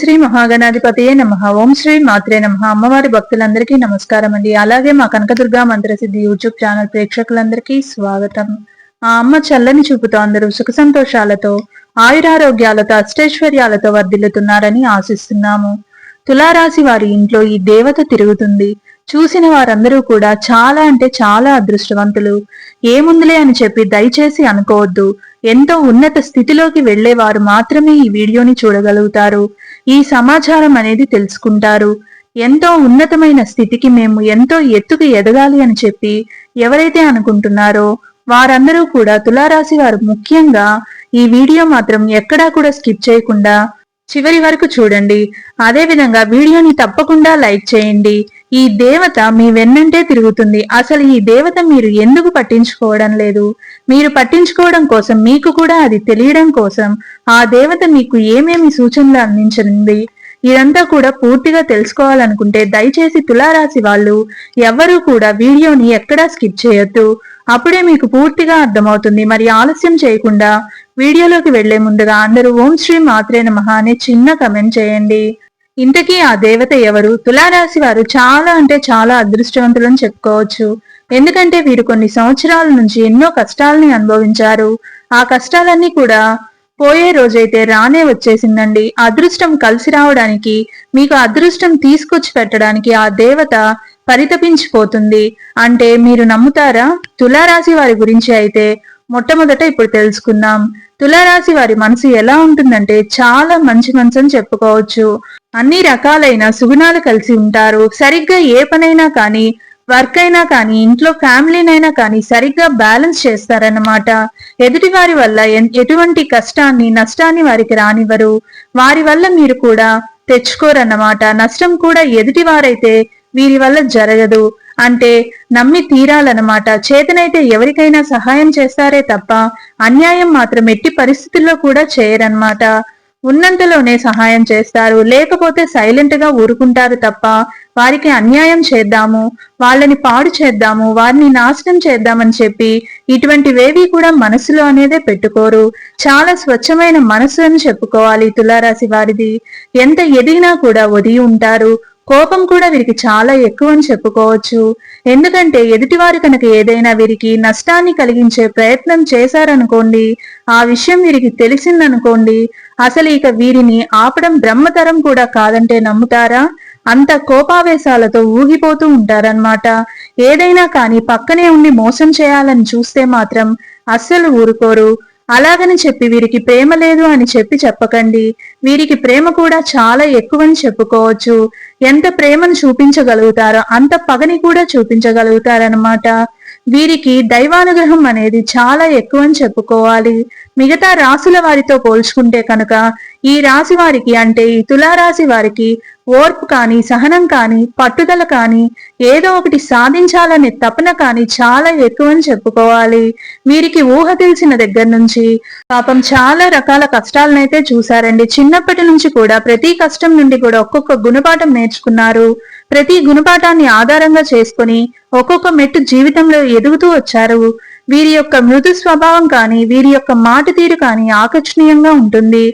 శ్రీ మహాగణాధిపతియే నమ. ఓం శ్రీ మాత్రే నమ. అమ్మవారి భక్తులందరికీ నమస్కారం అండి. అలాగే మా కనకదుర్గా మంత్రసిద్ధి యూట్యూబ్ ఛానల్ ప్రేక్షకులందరికీ స్వాగతం. ఆ అమ్మ చల్లని చూపుతో అందరూ సుఖ సంతోషాలతో ఆయురారోగ్యాలతో అష్టైశ్వర్యాలతో వర్ధిల్లుతున్నారని ఆశిస్తున్నాము. తులారాశి వారి ఇంట్లో ఈ దేవత తిరుగుతుంది. చూసిన వారందరూ కూడా చాలా అంటే చాలా అదృష్టవంతులు. ఏముందిలే అని చెప్పి దయచేసి అనుకోవద్దు. ఎంతో ఉన్నత స్థితిలోకి వెళ్ళేవారు మాత్రమే ఈ వీడియోని చూడగలుగుతారు. ఈ సమాచారం అనేది తెలుసుకుంటారు. ఎంతో ఉన్నతమైన స్థితికి మేము ఎంతో ఎత్తుకు ఎదగాలి అని చెప్పి ఎవరైతే అనుకుంటున్నారో వారందరూ కూడా తులారాశి వారు ముఖ్యంగా ఈ వీడియో మాత్రం ఎక్కడా కూడా స్కిప్ చేయకుండా చివరి వరకు చూడండి. అదే విధంగా వీడియోని తప్పకుండా లైక్ చేయండి. ఈ దేవత మీ వెన్నంటే తిరుగుతుంది. అసలు ఈ దేవత మీరు ఎందుకు పట్టించుకోవడం లేదు? మీరు పట్టించుకోవడం కోసం మీకు కూడా అది తెలియడం కోసం ఆ దేవత మీకు ఏమేమి సూచనలు అందించింది? ఇదంతా కూడా పూర్తిగా తెలుసుకోవాలనుకుంటే దయచేసి తులారాశి వాళ్ళు ఎవ్వరూ కూడా వీడియోని ఎక్కడా స్కిప్ చేయొద్దు. అప్పుడే మీకు పూర్తిగా అర్థమవుతుంది. మరి ఆలస్యం చేయకుండా వీడియోలోకి వెళ్ళే ముందుగా అందరూ ఓం శ్రీ మాత్రే నమః అనే చిన్న కమెంట్ చేయండి. ఇంతకీ ఆ దేవత ఎవరు? తులారాశి వారు చాలా అంటే చాలా అదృష్టవంతులని చెప్పుకోవచ్చు. ఎందుకంటే వీరు కొన్ని సంవత్సరాల నుంచి ఎన్నో కష్టాలని అనుభవించారు. ఆ కష్టాలన్నీ కూడా పోయే రోజైతే రానే వచ్చేసిందండి. అదృష్టం కలిసి రావడానికి మీకు అదృష్టం తీసుకొచ్చి పెట్టడానికి ఆ దేవత పరితపించిపోతుంది. అంటే మీరు నమ్ముతారా? తులారాశి వారి గురించి అయితే మొట్టమొదట ఇప్పుడు తెలుసుకుందాం. తులారాశి వారి మనసు ఎలా ఉంటుందంటే చాలా మంచి మనసు అని చెప్పుకోవచ్చు. అన్ని రకాలైన సుగుణాలు కలిసి ఉంటారు. సరిగ్గా ఏ పనైనా కానీ వర్క్ అయినా కానీ ఇంట్లో ఫ్యామిలీనైనా కానీ సరిగ్గా బ్యాలెన్స్ చేస్తారన్నమాట. ఎదుటి వారి వల్ల ఎటువంటి కష్టాన్ని నష్టాన్ని వారికి రానివ్వరు. వారి వల్ల మీరు కూడా తెచ్చుకోరన్నమాట. నష్టం కూడా ఎదుటి వారైతే వీరి వల్ల జరగదు. అంటే నమ్మి తీరాలన్నమాట. చేతనైతే ఎవరికైనా సహాయం చేస్తారే తప్ప అన్యాయం మాత్రం ఎట్టి పరిస్థితుల్లో కూడా చేయరన్నమాట. ఉన్నంతలోనే సహాయం చేస్తారు. లేకపోతే సైలెంట్గా ఊరుకుంటారు తప్ప వారికి అన్యాయం చేద్దాము వాళ్ళని పాడు చేద్దాము వారిని నాశనం చేద్దామని చెప్పి ఇటువంటివేవి కూడా మనసులో అనేదే పెట్టుకోరు. చాలా స్వచ్ఛమైన మనసు అని చెప్పుకోవాలి తులారాశి వారిది. ఎంత ఎదిగినా కూడా ఒదిగి ఉంటారు. కోపం కూడా వీరికి చాలా ఎక్కువ అని చెప్పుకోవచ్చు. ఎందుకంటే ఎదుటివారు కనుక ఏదైనా వీరికి నష్టాన్ని కలిగించే ప్రయత్నం చేశారనుకోండి ఆ విషయం వీరికి తెలిసిందనుకోండి అసలు ఇక వీరిని ఆపడం బ్రహ్మతరం కూడా కాదంటే నమ్ముతారా? అంత కోపావేశాలతో ఊగిపోతూ ఉంటారన్నమాట. ఏదైనా కానీ పక్కనే ఉండి మోసం చేయాలని చూస్తే మాత్రం అస్సలు ఊరుకోరు. అలాగని చెప్పి వీరికి ప్రేమ లేదు అని చెప్పి చెప్పకండి. వీరికి ప్రేమ కూడా చాలా ఎక్కువని చెప్పుకోవచ్చు. ఎంత ప్రేమను చూపించగలుగుతారో అంత పగని కూడా చూపించగలుగుతారనమాట వీరికి దైవానుగ్రహం అనేది చాలా ఎక్కువ అని చెప్పుకోవాలి. మిగతా రాసుల వారితో పోల్చుకుంటే కనుక ఈ రాశి వారికి అంటే ఈ తులారాశి వారికి ఓర్పు కానీ సహనం కానీ పట్టుదల కానీ ఏదో ఒకటి సాధించాలనే తపన కానీ చాలా ఎక్కువ అని చెప్పుకోవాలి. వీరికి ఊహ తెలిసిన దగ్గర నుంచి పాపం చాలా రకాల కష్టాలనైతే చూశారండి. చిన్నప్పటి నుంచి కూడా ప్రతి కష్టం నుండి కూడా ఒక్కొక్క గుణపాఠం నేర్చుకున్నారు. ప్రతి గుణపాఠాన్ని ఆధారంగా చేసుకుని ఒక్కొక్క మెట్టు జీవితంలో ఎదుగుతూ వచ్చారు. వీరి యొక్క మృదు స్వభావం కానీ వీరి యొక్క మాట తీరు కానీ ఆకర్షణీయంగా ఉంటుంది.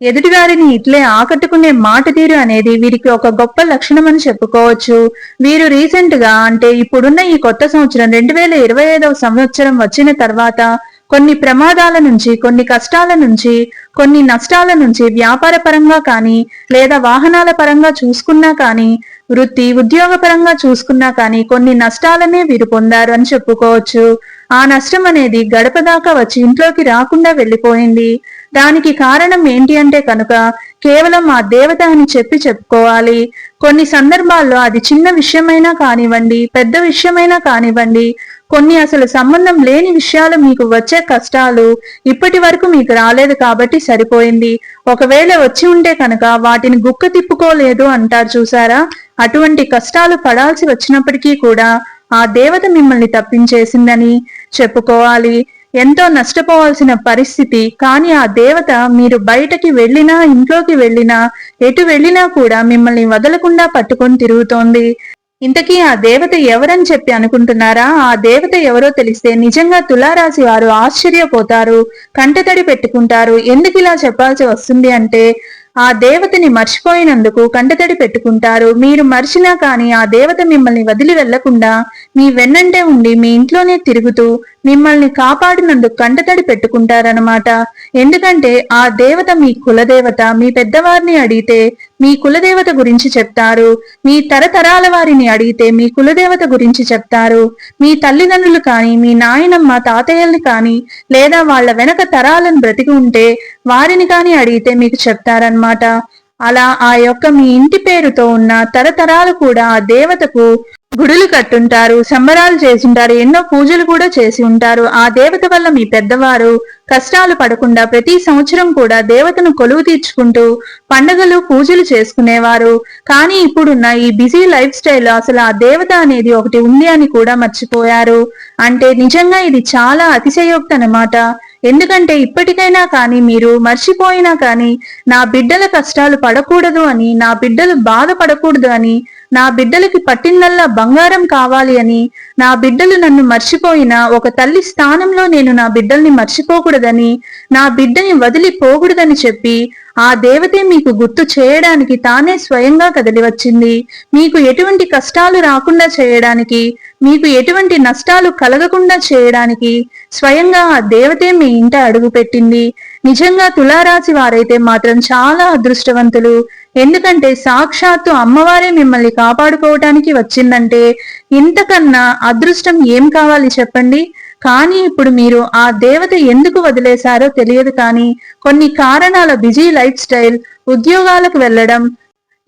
ఎదుటివారిని ఇట్లే ఆకట్టుకునే మాట తీరు అనేది వీరికి ఒక గొప్ప లక్షణం అని చెప్పుకోవచ్చు. వీరు రీసెంట్గా అంటే ఇప్పుడున్న ఈ కొత్త సంవత్సరం రెండు వేల ఇరవై ఐదవ సంవత్సరం వచ్చిన తర్వాత కొన్ని ప్రమాదాల నుంచి కొన్ని కష్టాల నుంచి కొన్ని నష్టాల నుంచి వ్యాపార పరంగా కానీ లేదా వాహనాల పరంగా చూసుకున్నా కానీ వృత్తి ఉద్యోగ పరంగా చూసుకున్నా కానీ కొన్ని నష్టాలనే వీరు పొందారు అని చెప్పుకోవచ్చు. ఆ నష్టం అనేది గడప దాకా వచ్చి ఇంట్లోకి రాకుండా వెళ్ళిపోయింది. దానికి కారణం ఏంటి అంటే కనుక కేవలం ఆ దేవత అని చెప్పి చెప్పుకోవాలి. కొన్ని సందర్భాల్లో అది చిన్న విషయమైనా కానివ్వండి పెద్ద విషయమైనా కానివ్వండి కొన్ని అసలు సంబంధం లేని విషయాలు మీకు వచ్చే కష్టాలు ఇప్పటి వరకు మీకు రాలేదు కాబట్టి సరిపోయింది. ఒకవేళ వచ్చి ఉంటే కనుక వాటిని గుక్క తిప్పుకోలేదు అంటారు చూసారా? అటువంటి కష్టాలు పడాల్సి వచ్చినప్పటికీ కూడా ఆ దేవత మిమ్మల్ని తప్పించేసిందని చెప్పుకోవాలి. ఎంతో నష్టపోవాల్సిన పరిస్థితి. కానీ ఆ దేవత మీరు బయటకి వెళ్ళినా ఇంట్లోకి వెళ్ళినా ఎటు వెళ్ళినా కూడా మిమ్మల్ని వదలకుండా పట్టుకొని తిరుగుతోంది. ఇంతకీ ఆ దేవత ఎవరని చెప్పి అనుకుంటున్నారా? ఆ దేవత ఎవరో తెలిస్తే నిజంగా తులారాశి వారు ఆశ్చర్యపోతారు కంటతడి పెట్టుకుంటారు. ఎందుకు ఇలా చెప్పాల్సి వస్తుంది అంటే ఆ దేవతని మర్చిపోయినందుకు కంటతడి పెట్టుకుంటారు. మీరు మర్చినా కానీ ఆ దేవత మిమ్మల్ని వదిలి వెళ్ళకుండా మీ వెన్నంటే ఉండి మీ ఇంట్లోనే తిరుగుతూ మిమ్మల్ని కాపాడినందుకు కంటతడి పెట్టుకుంటారనమాట ఎందుకంటే ఆ దేవత మీ కులదేవత మీ పెద్దవారిని అడిగితే మీ కులదేవత గురించి చెప్తారు. మీ తరతరాల వారిని అడిగితే మీ కులదేవత గురించి చెప్తారు. మీ తల్లిదండ్రులు కానీ మీ నాయనమ్మ తాతయ్యల్ని కానీ లేదా వాళ్ళ వెనక తరాలను బ్రతికి ఉంటే వారిని కానీ అడిగితే మీకు చెప్తారనమాట అలా ఆ యొక్క మీ ఇంటి పేరుతో ఉన్న తరతరాలు కూడా ఆ దేవతకు గుడులు కట్టుంటారు సంబరాలు చేసుంటారు ఎన్నో పూజలు కూడా చేసి ఉంటారు. ఆ దేవత వల్ల మీ పెద్దవారు కష్టాలు పడకుండా ప్రతి సంవత్సరం కూడా దేవతను కొలువు తీర్చుకుంటూ పండగలు పూజలు చేసుకునేవారు. కానీ ఇప్పుడున్న ఈ బిజీ లైఫ్ స్టైల్ అసలు ఆ దేవత అనేది ఒకటి ఉంది అని కూడా మర్చిపోయారు. అంటే నిజంగా ఇది చాలా అతిశయోక్తి అన్నమాట ఎందుకంటే ఇప్పటికైనా కానీ మీరు మర్చిపోయినా కానీ నా బిడ్డల కష్టాలు పడకూడదు అని నా బిడ్డలు బాధపడకూడదు అని నా బిడ్డలకి పట్టిందల్లా బంగారం కావాలి అని నా బిడ్డలు నన్ను మర్చిపోయిన ఒక తల్లి స్థానంలో నేను నా బిడ్డల్ని మర్చిపోకూడదని నా బిడ్డని వదిలిపోకూడదని చెప్పి ఆ దేవతే మీకు గుర్తు చేయడానికి తానే స్వయంగా కదిలి వచ్చింది. మీకు ఎటువంటి కష్టాలు రాకుండా చేయడానికి మీకు ఎటువంటి నష్టాలు కలగకుండా చేయడానికి స్వయంగా ఆ దేవతే మీ ఇంట అడుగు పెట్టింది నిజంగా తులారాశి వారైతే మాత్రం చాలా అదృష్టవంతులు. ఎందుకంటే సాక్షాత్తు అమ్మవారే మిమ్మల్ని కాపాడుకోవటానికి వచ్చిందంటే ఇంతకన్నా అదృష్టం ఏం కావాలి చెప్పండి? కానీ ఇప్పుడు మీరు ఆ దేవత ఎందుకు వదిలేశారో తెలియదు కానీ కొన్ని కారణాల బిజీ లైఫ్ స్టైల్ ఉద్యోగాలకు వెళ్ళడం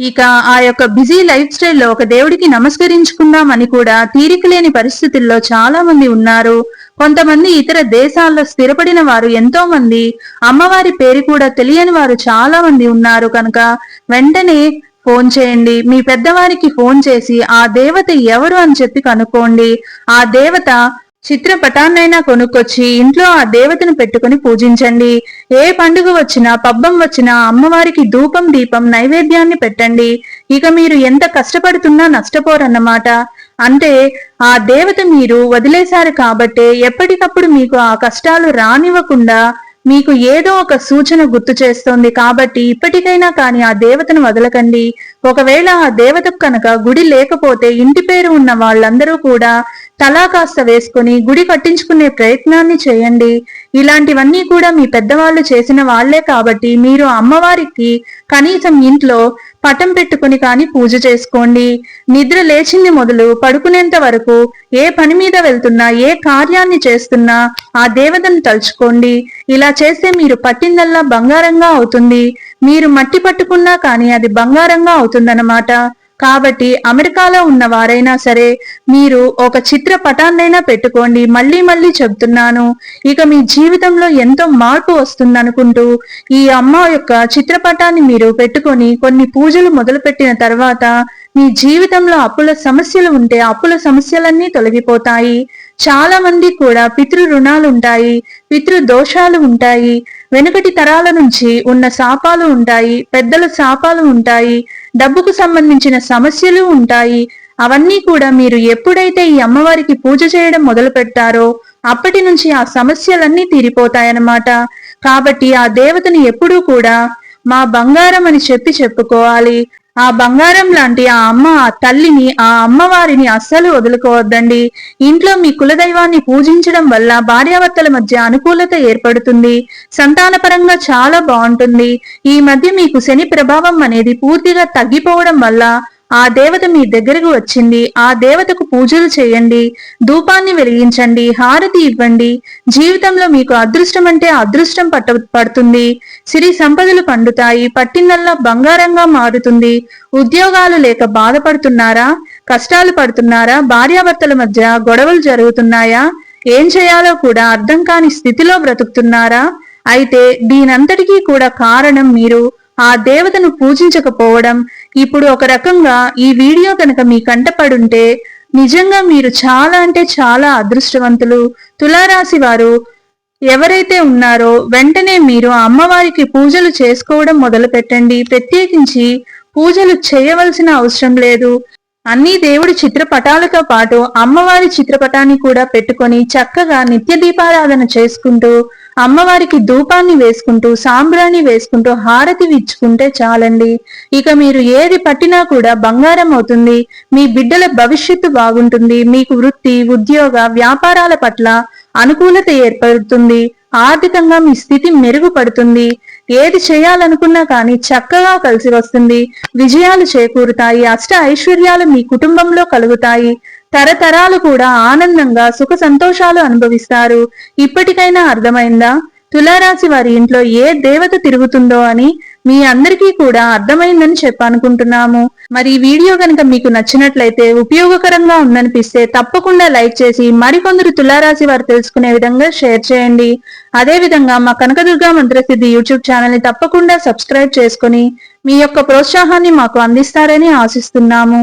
ఇక ఆ యొక్క బిజీ లైఫ్ స్టైల్లో ఒక దేవుడికి నమస్కరించుకుందామని కూడా తీరిక లేని పరిస్థితుల్లో చాలా మంది ఉన్నారు. కొంతమంది ఇతర దేశాల్లో స్థిరపడిన వారు ఎంతో మంది అమ్మవారి పేరు కూడా తెలియని వారు చాలా మంది ఉన్నారు కనుక వెంటనే ఫోన్ చేయండి. మీ పెద్దవారికి ఫోన్ చేసి ఆ దేవత ఎవరు అని చెప్పి కనుక్కోండి. ఆ దేవత చిత్రపటాన్నైనా కొనుక్కొచ్చి ఇంట్లో ఆ దేవతను పెట్టుకుని పూజించండి. ఏ పండుగ వచ్చినా పబ్బం వచ్చినా అమ్మవారికి ధూపం దీపం నైవేద్యాన్ని పెట్టండి. ఇక మీరు ఎంత కష్టపడుతున్నా నష్టపోరన్నమాట. అంటే ఆ దేవత మీరు వదిలేశారు కాబట్టే ఎప్పటికప్పుడు మీకు ఆ కష్టాలు రానివ్వకుండా మీకు ఏదో ఒక సూచన గుర్తు చేస్తోంది కాబట్టి ఇప్పటికైనా కానీ ఆ దేవతను వదలకండి. ఒకవేళ ఆ దేవతకు కనుక గుడి లేకపోతే ఇంటి పేరు ఉన్న వాళ్ళందరూ కూడా తలా కాస్త వేసుకుని గుడి కట్టించుకునే ప్రయత్నాన్ని చేయండి. ఇలాంటివన్నీ కూడా మీ పెద్దవాళ్ళు చేసిన వాళ్ళే కాబట్టి మీరు అమ్మవారికి కనీసం ఇంట్లో పటం పెట్టుకుని కాని పూజ చేసుకోండి. నిద్ర లేచింది మొదలు పడుకునేంత వరకు ఏ పని మీద వెళ్తున్నా ఏ కార్యాన్ని చేస్తున్నా ఆ దేవతను తలుచుకోండి. ఇలా చేస్తే మీరు పట్టిందల్లా బంగారంగా అవుతుంది. మీరు మట్టి పట్టుకున్నా కానీ అది బంగారంగా అవుతుందన్నమాట. కాబట్టి అమెరికాలో ఉన్న వారైనా సరే మీరు ఒక చిత్ర పటాన్నైనా పెట్టుకోండి మళ్ళీ మళ్ళీ చెబుతున్నాను ఇక మీ జీవితంలో ఎంతో మార్పు వస్తుందనుకుంటూ ఈ అమ్మ యొక్క చిత్రపటాన్ని మీరు పెట్టుకొని కొన్ని పూజలు మొదలుపెట్టిన తర్వాత మీ జీవితంలో అప్పుల సమస్యలు ఉంటే అప్పుల సమస్యలన్నీ తొలగిపోతాయి. చాలా మంది కూడా పితృ రుణాలు ఉంటాయి పితృ దోషాలు ఉంటాయి వెనుకటి తరాల నుంచి ఉన్న శాపాలు ఉంటాయి పెద్దల శాపాలు ఉంటాయి డబ్బుకు సంబంధించిన సమస్యలు ఉంటాయి. అవన్నీ కూడా మీరు ఎప్పుడైతే ఈ అమ్మవారికి పూజ చేయడం మొదలు పెడతారో అప్పటి నుంచి ఆ సమస్యలన్నీ తీరిపోతాయన్నమాట. కాబట్టి ఆ దేవతని ఎప్పుడూ కూడా మా బంగారం అని చెప్పి చెప్పుకోవాలి. ఆ బంగారం లాంటి ఆ అమ్మ ఆ తల్లిని ఆ అమ్మవారిని అస్సలు వదులుకోవద్దండి. ఇంట్లో మీ కులదైవాన్ని పూజించడం వల్ల భార్యాభర్తల మధ్య అనుకూలత ఏర్పడుతుంది. సంతానపరంగా చాలా బాగుంటుంది. ఈ మధ్య మీకు శని ప్రభావం అనేది పూర్తిగా తగ్గిపోవడం వల్ల ఆ దేవత మీ దగ్గరకు వచ్చింది. ఆ దేవతకు పూజలు చేయండి. ధూపాన్ని వెలిగించండి. హారతి ఇవ్వండి. జీవితంలో మీకు అదృష్టం అంటే అదృష్టం పట్ట పడుతుంది. సిరి సంపదలు పండుతాయి. పట్టిందల్లా బంగారంగా మారుతుంది. ఉద్యోగాలు లేక బాధపడుతున్నారా? కష్టాలు పడుతున్నారా? భార్యాభర్తల మధ్య గొడవలు జరుగుతున్నాయా? ఏం చేయాలో కూడా అర్థం కాని స్థితిలో బ్రతుకుతున్నారా? అయితే దీనంతటికీ కూడా కారణం మీరు. ఆ దేవతను పూజించకపోవడం ఇప్పుడు ఒక రకంగా ఈ వీడియో కనుక మీ కంటపడుంటే నిజంగా మీరు చాలా అంటే చాలా అదృష్టవంతులు. తులారాశి వారు ఎవరైతే ఉన్నారో వెంటనే మీరు అమ్మవారికి పూజలు చేసుకోవడం మొదలు పెట్టండి. ప్రత్యేకించి పూజలు చేయవలసిన అవసరం లేదు. అన్ని దేవుడి చిత్రపటాలతో పాటు అమ్మవారి చిత్రపటాన్ని కూడా పెట్టుకొని చక్కగా నిత్య దీపారాధన చేసుకుంటూ అమ్మవారికి ధూపాన్ని వేసుకుంటూ సాంబ్రాణి వేసుకుంటూ హారతి ఇచ్చుకుంటే చాలండి. ఇక మీరు ఏది పట్టినా కూడా బంగారం అవుతుంది. మీ బిడ్డల భవిష్యత్తు బాగుంటుంది. మీకు వృత్తి ఉద్యోగ వ్యాపారాల పట్ల అనుకూలత ఏర్పడుతుంది. ఆర్థికంగా మీ స్థితి మెరుగుపడుతుంది. ఏది చేయాలనుకున్నా కానీ చక్కగా కలిసి వస్తుంది. విజయాలు చేకూరుతాయి. అష్ట ఐశ్వర్యాలు మీ కుటుంబంలో కలుగుతాయి. తరతరాలు కూడా ఆనందంగా సుఖ సంతోషాలు అనుభవిస్తారు. ఇప్పటికైనా అర్థమైందా? తులారాశి వారి ఇంట్లో ఏ దేవత తిరుగుతుందో అని మీ అందరికీ కూడా అర్థమైందని చెప్పనుకుంటున్నాము. మరి ఈ వీడియో కనుక మీకు నచ్చినట్లయితే ఉపయోగకరంగా ఉందనిపిస్తే తప్పకుండా లైక్ చేసి మరికొందరు తులారాశి వారు తెలుసుకునే విధంగా షేర్ చేయండి. అదే విధంగా మా కనకదుర్గా మంత్రసిద్ధి యూట్యూబ్ ఛానల్ని తప్పకుండా సబ్స్క్రైబ్ చేసుకుని మీ యొక్క ప్రోత్సాహాన్ని మాకు అందిస్తారని ఆశిస్తున్నాము.